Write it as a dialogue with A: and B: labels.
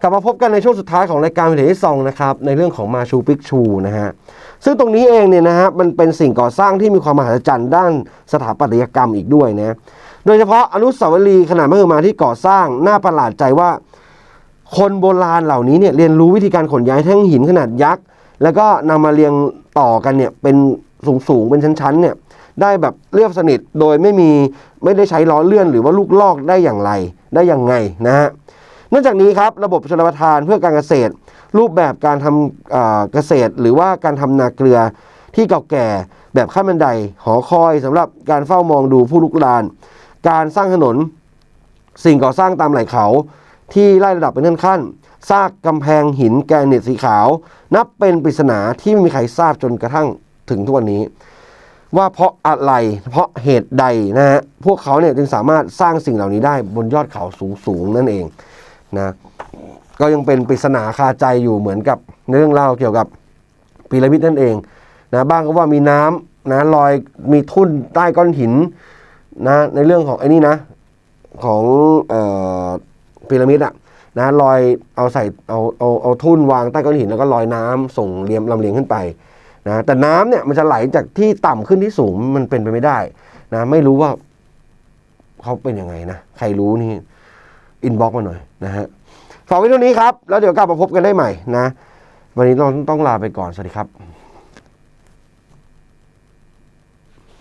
A: กลับมาพบกันในช่วงสุดท้ายของรายการวิถีที่ซองนะครับในเรื่องของมาชูปิกชูนะฮะซึ่งตรงนี้เองเนี่ยนะฮะมันเป็นสิ่งก่อสร้างที่มีความมหัศจรรย์ด้านสถาปัตยกรรมอีกด้วยนะโดยเฉพาะอนุสาวรีย์ขนาดมหึมาที่ก่อสร้างน่าประหลาดใจว่า คนโบราณเหล่านี้เนี่ยเรียนรู้วิธีการขนย้ายแท่งหินขนาดยักษ์แล้วก็นำมาเรียงต่อกันเนี่ยเป็นสูงๆเป็นชั้นๆเนี่ยได้แบบเรียบสนิทโดยไม่มีไม่ได้ใช้ล้อเลื่อนหรือว่าลูกลอกได้อย่างไรได้อย่างไงนะฮะ นอกจากนี้ครับระบบชลประทานเพื่อการเกษตร รูปแบบการทำเกษตร หรือว่าการทำนาเกลือที่เก่าแก่แบบขั้นบันไดหอคอยสำหรับการเฝ้ามองดูผู้ลุกลาน การสร้างถนน สิ่งก่อสร้างตามไหล่เขาที่ไล่ระดับเป็นขั้นๆซากกำแพงหินแกรนิตสีขาว นับเป็นปริศนาที่ไม่มีใครทราบจนกระทั่งถึงทุกวันนี้ ว่าเพราะอะไรเพราะเหตุใดนะฮะพวกเขาเนี่ยจึงสามารถสร้างสิ่งเหล่านี้ได้บนยอดเขาสูงๆนั่นเอง นะก็ยังเป็นปริศนาคาใจอยู่เหมือนกับเรื่องเล่าเกี่ยวกับพีระมิดนั่นเองนะบ้างก็ว่ามีน้ำนะลอยมีทุ่นใต้ก้อนหินนะในเรื่องของไอ้นี่นะของเอ่อพีระมิดอะนะลอยเอาใส่เอาเอาเอาทุ่นวางใต้ก้อนหินแล้วก็ลอยน้ำส่งเลียมลำเลียงขึ้นไปนะแต่น้ำเนี่ยมันจะไหลจากที่ต่ำขึ้นที่สูงมันเป็นไปไม่ได้นะไม่รู้ว่าเขาเป็นยังไงนะใครรู้นี่ อินบ็อกมาหน่อยนะฮะฝากไว้เท่านี้ครับ แล้วเดี๋ยวกลับมาพบกันได้ใหม่นะ วันนี้เราต้องลาไปก่อน สวัสดีครับ